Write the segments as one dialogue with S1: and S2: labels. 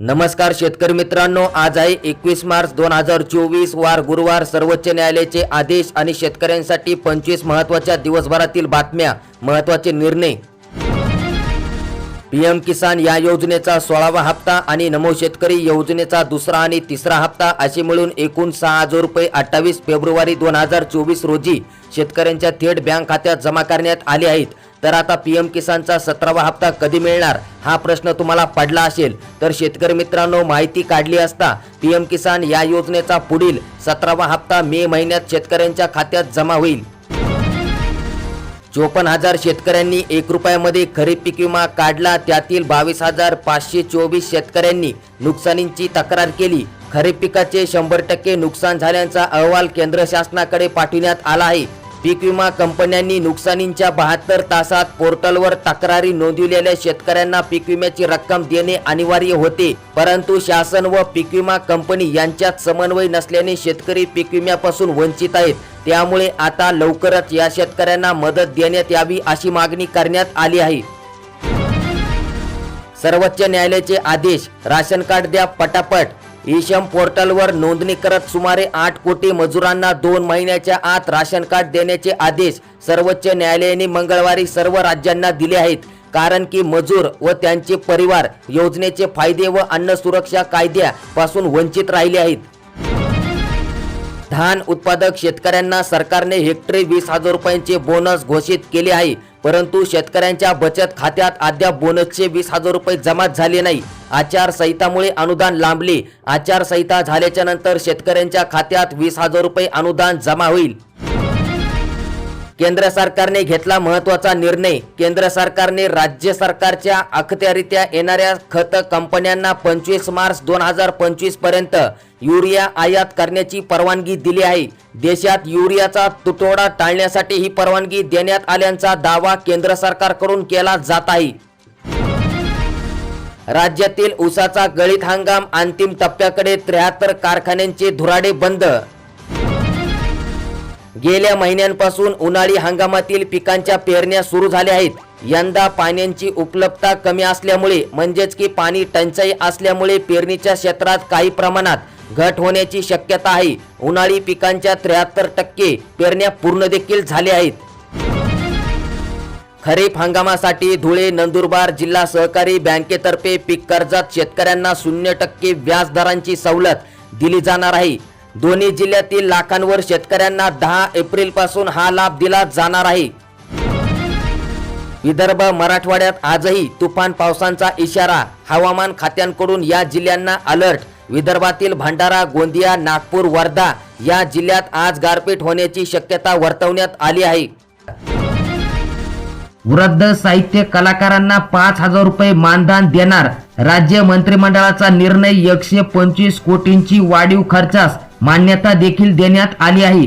S1: नमस्कार शेतकरी मित्रांनो आज आहे एकवीस मार्च दोन हजार चोवीस वार गुरुवार सर्वोच्च न्यायालयाचे आदेश आणि शेतकऱ्यांसाठी पंचवीस महत्त्वाच्या दिवसभरातील बातम्या महत्त्वाचे निर्णय. पीएम किसान या योजनेचा सोळावा हप्ता आणि नमो शेतकरी योजनेचा दुसरा आणि तिसरा हप्ता असे मिळून एकूण सहा हजार रुपये अठ्ठावीस फेब्रुवारी दोन हजार चोवीस रोजी शेतकऱ्यांच्या थेट बँक खात्यात जमा करण्यात आले आहेत. तर आता पीएम किसानचा सतरावा हप्ता कधी मिळणार हा प्रश्न तुम्हाला पडला असेल तर शेतकरी मित्रांनो माहिती काढली असता पीएम किसान या योजनेचा पुढील सतरावा हप्ता मे महिन्यात शेतकऱ्यांच्या खात्यात जमा होईल. चोपन्न हजार शेतकऱ्यांनी एक रुपयामध्ये खरीप पीक विमा काढला त्यातील बावीस हजार पाचशे चोवीस शेतकऱ्यांनी नुकसानींची तक्रार केली. खरीप पिकाचे शंभर टक्के नुकसान झाल्याचा अहवाल केंद्र शासनाकडे पाठविण्यात आला आहे. पीक विमा कंपन्यांनी नुकसानींच्या बहात्तर तासात पोर्टलवर तक्रारी नोंदविलेल्या शेतकऱ्यांना पीक विम्याची रक्कम देणे अनिवार्य होते. परंतु शासन व पीक विमा कंपनी यांच्यात समन्वय नसल्याने शेतकरी पीक विम्यापासून वंचित आहेत. त्यामुळे आता लवकरच या शेतकऱ्यांना मदत देण्यात यावी अशी मागणी करण्यात आली आहे. सर्वोच्च न्यायालयाचे आदेश राशन कार्ड द्या पटापट. ईशम पोर्टलवर नोंदणी करत सुमारे आठ कोटी मजुरांना दोन महिन्याच्या आत राशन कार्ड देण्याचे आदेश सर्वोच्च न्यायालयाने मंगळवारी सर्व राज्यांना दिले आहेत. कारण की मजूर व त्यांचे परिवार योजनेचे फायदे व अन्न सुरक्षा कायद्यापासून वंचित राहिले आहेत. धान उत्पादक शेतकऱ्यांना सरकारने हेक्टरी वीस हजार रुपयांचे बोनस घोषित केले आहे. परंतु शेतकऱ्यांच्या बचत खात्यात अद्याप बोनसचे वीस हजार रुपये जमा झाले नाही. आचारसंहितामुळे अनुदान लांबले. आचारसंहिता झाल्याच्यानंतर शेतकऱ्यांच्या खात्यात वीस हजार रुपये अनुदान जमा होईल. केंद्र सरकारने घेतला महत्त्वाचा निर्णय. केंद्र सरकारने राज्य सरकारच्या अखत्यारित्या येणाऱ्या खत कंपन्यांना पंचवीस मार्च दोन हजार पंचवीसपर्यंत युरिया आयात करण्याची परवानगी दिली आहे. देशात युरियाचा तुटवडा टाळण्यासाठी ही परवानगी देण्यात आल्याचा दावा केंद्र सरकारकडून केला जात आहे. राज्यातील ऊसाचा गळीत हंगाम अंतिम टप्प्याकडे त्र्याहत्तर कारखान्यांचे धुराडे बंद गेल्या महिन्यांपासून उन्हाळी हंगामातील पिकांच्या पेरण्या सुरू झाल्या आहेत. यंदा पाण्याची उपलब्धता कमी असल्यामुळे म्हणजेच की पाणी टंचाई असल्यामुळे पेरणीच्या क्षेत्रात काही प्रमाणात घट होण्याची शक्यता आहे. उन्हाळी पिकांच्या त्र्याहत्तर टक्के पेरण्या पूर्ण देखील झाल्या आहेत. खरीप हंगामासाठी धुळे नंदुरबार जिल्हा सहकारी बँकेतर्फे पीक कर्जात शेतकऱ्यांना शून्य टक्के व्याज दरांची सवलत दिली जाणार आहे. दोन्ही जिल्ह्यातील लाखांवर शेतकऱ्यांना दहा एप्रिलपासून हा लाभ दिला जाणार आहे. विदर्भ मराठवाड्यात आजही तुफान पावसांचा इशारा. हवामान खात्यांकडून या जिल्ह्यांना अलर्ट. विदर्भातील भंडारा गोंदिया नागपूर वर्धा या जिल्ह्यात आज गारपीट होण्याची शक्यता वर्तवण्यात आली आहे. वृद्ध साहित्य कलाकारांना पाच हजार रुपये मानधन देणार. राज्य मंत्रिमंडळाचा निर्णय एकशे पंचवीस कोटींची वाढीव खर्चास मान्यता देखील देण्यात आली आहे.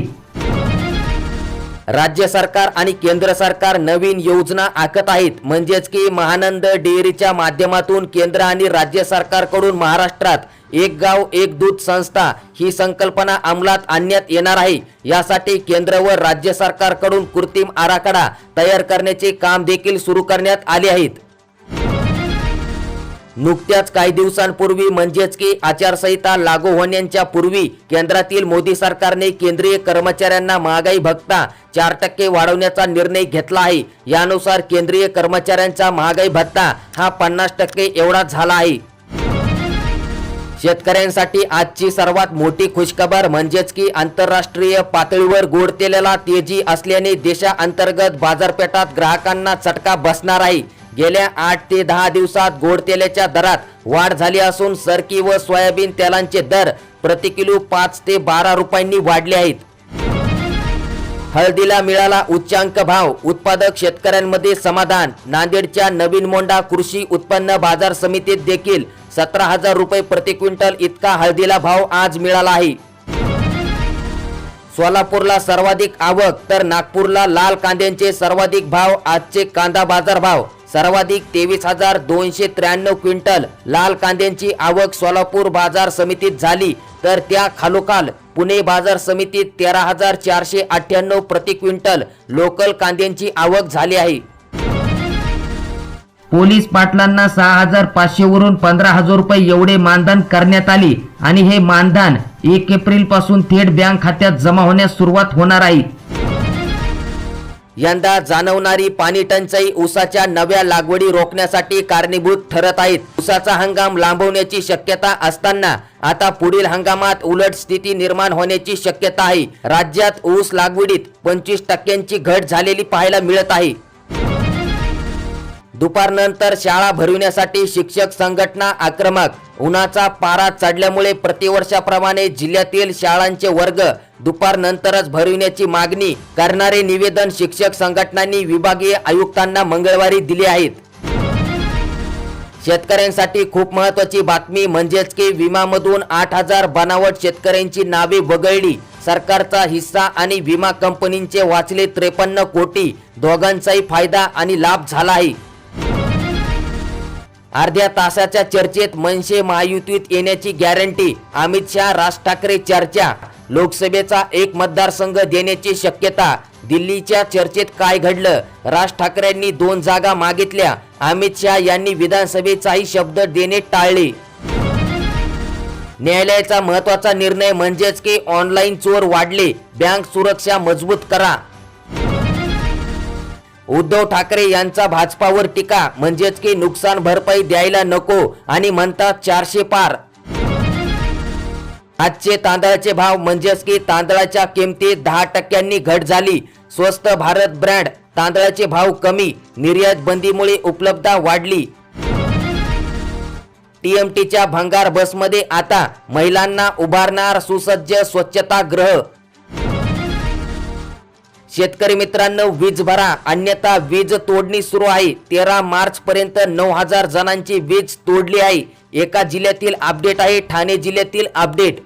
S1: राज्य सरकार आणि केंद्र सरकार नवीन योजना आखत आहेत. म्हणजेच की महानंद डेअरीच्या माध्यमातून केंद्र आणि राज्य सरकारकडून महाराष्ट्रात एक गाव एक दूध संस्था ही संकल्पना अंमलात आणण्यात येणार आहे. यासाठी केंद्र व राज्य सरकारकडून कृत्रिम आराखडा तयार करण्याचे काम देखील सुरू करण्यात आले आहेत. नुकत्याच काही दिवसांपूर्वी म्हणजेच की आचारसंहिता लागू होण्याच्या पूर्वी केंद्रातील मोदी सरकारने केंद्रीय कर्मचाऱ्यांना महागाई भत्ता चार टक्के वाढवण्याचा निर्णय घेतला आहे. यानुसार केंद्रीय कर्मचाऱ्यांचा महागाई भत्ता हा पन्नास टक्के एवढा झाला आहे. शेतकऱ्यांसाठी आजची सर्वात मोठी खुशखबर म्हणजेच की आंतरराष्ट्रीय पातळीवर गोड तेलाला तेजी असल्याने देशांतर्गत बाजारपेठात ग्राहकांना चटका बसणार आहे. गेल्या आठ ते दहा दिवसात गोड तेलाच्या दरात वाढ झाली असून सरकी व सोयाबीन तेलांचे दर प्रति किलो पाच ते बारा रुपयांनी वाढले आहेत. हळदीला मिळाला उच्चांक भाव. उत्पादक शेतकऱ्यांमध्ये समाधान. नांदेडच्या नवीन मोंडा कृषी उत्पन्न बाजार समितीत देखील सतरा हजार रुपये प्रति क्विंटल इतका हळदीला भाव आज मिळाला आहे. सोलापूरला सर्वाधिक आवक तर नागपूरला लाल कांद्यांचे सर्वाधिक भाव आजचे कांदा बाजार भाव सर्वाधिक तेवीस हजार दोनशे त्र्याण्णव क्विंटल लाल कांद्यांची आवक सोलापूर बाजार समितीत झाली. तर त्या खालोखाल पुणे बाजार समितीत तेरा हजार चारशे अठ्ठ्याण्णव प्रति क्विंटल लोकल कांद्यांची आवक झाली आहे. पोलीस पाटलांना सहा हजार पाचशे वरून पंधरा हजार रुपये एवढे मानधन करण्यात आले आणि हे मानधन एक एप्रिलपासून थेट बँक खात्यात जमा होण्यास सुरुवात होणार आहे. यंदा जाणवणारी पाणी टंचाई ऊसाच्या नव्या लागवडी रोखण्यासाठी कारणीभूत ठरत आहेत. ऊसाचा हंगाम लांबवण्याची शक्यता असताना आता पुढील हंगामात उलट स्थिती निर्माण होण्याची शक्यता आहे. राज्यात ऊस लागवडीत पंचवीस टक्क्यांची घट झालेली पाहायला मिळत आहे. दुपारनंतर शाळा भरविण्यासाठी शिक्षक संघटना आक्रमक उन्हाचा पारा चढल्यामुळे प्रतिवर्षाप्रमाणे जिल्ह्यातील शाळांचे वर्ग दुपारनंतरच भरविण्याची मागणी करणारे निवेदन शिक्षक संघटनांनी विभागीय आयुक्तांना मंगळवारी दिले आहेत. शेतकऱ्यांसाठी खूप महत्वाची बातमी म्हणजेच की विमामधून आठ हजार बनावट शेतकऱ्यांची नावे वगळली. सरकारचा हिस्सा आणि विमा कंपनींचे वाचले त्रेपन्न कोटी दोघांचाही फायदा आणि लाभ झाला आहे. अर्ध्या तासाच्या चर्चेत मनसे महायुतीत येण्याची गॅरंटी अमित शहा राज ठाकरे चर्चा लोकसभेचा एक मतदारसंघ देण्याची शक्यता दिल्लीच्या चर्चेत काय घडलं? राज ठाकरेंनी दोन जागा मागितल्या अमित शहा यांनी विधानसभेचाही शब्द देणे टाळले. न्यायालयाचा महत्त्वाचा निर्णय म्हणजेच की ऑनलाईन चोर वाढले बँक सुरक्षा मजबूत करा. उद्धव ठाकरे यांचा भाजपावर टीका म्हणजेच की नुकसान भरपाई द्यायला नको आणि म्हणतात चारशे पार. आजचे तांदळाचे भाव म्हणजेच की तांदळाच्या किमतीत दहा टक्क्यांनी घट झाली. स्वस्त भारत ब्रँड तांदळाचे भाव कमी निर्यात बंदीमुळे उपलब्धता वाढली. टीएमटीच्या भंगार बसमध्ये आता महिलांना उभारणार सुसज्ज स्वच्छतागृह शेतकरी मित्रांनो वीज भरा. अन्यथा वीज तोडणी सुरू आहे. तेरा मार्च पर्यंत नऊ हजार जणांची वीज तोडली आहे. एका जिल्ह्यातील अपडेट आहे ठाणे जिल्ह्यातील अपडेट.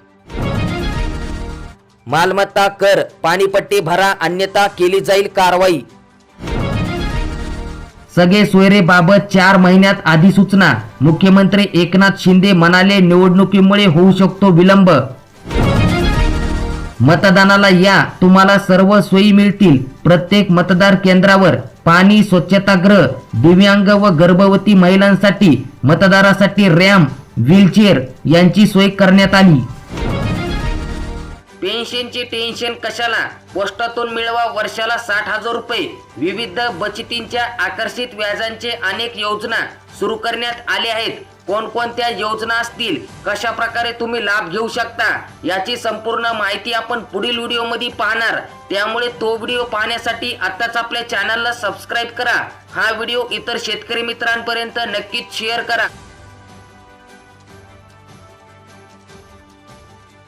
S1: मालमत्ता कर पाणीपट्टी भरा अन्यथा केली जाईल कारवाई. सगळे सोयरेबाबत चार महिन्यात अधिसूचना. मुख्यमंत्री एकनाथ शिंदे म्हणाले निवडणुकीमुळे होऊ शकतो विलंब. मतदानाला या. तुम्हाला सर्व सोयी मिळतील. प्रत्येक मतदार केंद्रावर पाणी स्वच्छतागृह दिव्यांग व गर्भवती महिलांसाठी मतदारासाठी रॅम्प व्हीलचेअर यांची सोय करण्यात आली. पेन्शनचे टेन्शन कशाला? पोस्टातून मिळवा वर्षाला साठ हजार रुपये. विविध बचतींच्या आकर्षित व्याजांचे अनेक योजना सुरू करण्यात आले आहेत. कोणकोणत्या योजना असतील? कशा प्रकारे तुम्ही लाभ घेऊ शकता? याची संपूर्ण माहिती आपण पुढील व्हिडिओमध्ये पाहणार. त्यामुळे तो व्हिडिओ पाहण्यासाठी आताच आपल्या चॅनलला सबस्क्राईब करा. हा व्हिडिओ इतर शेतकरी मित्रांपर्यंत नक्कीच शेअर करा.